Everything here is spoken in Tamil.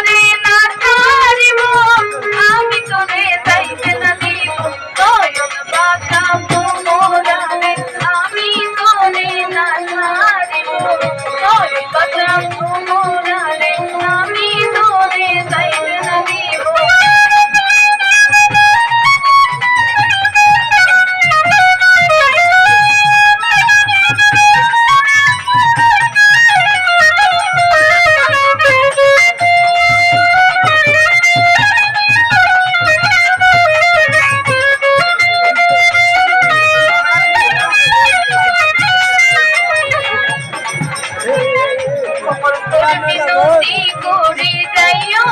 জীবনের আমি তো কোড়ে যাইও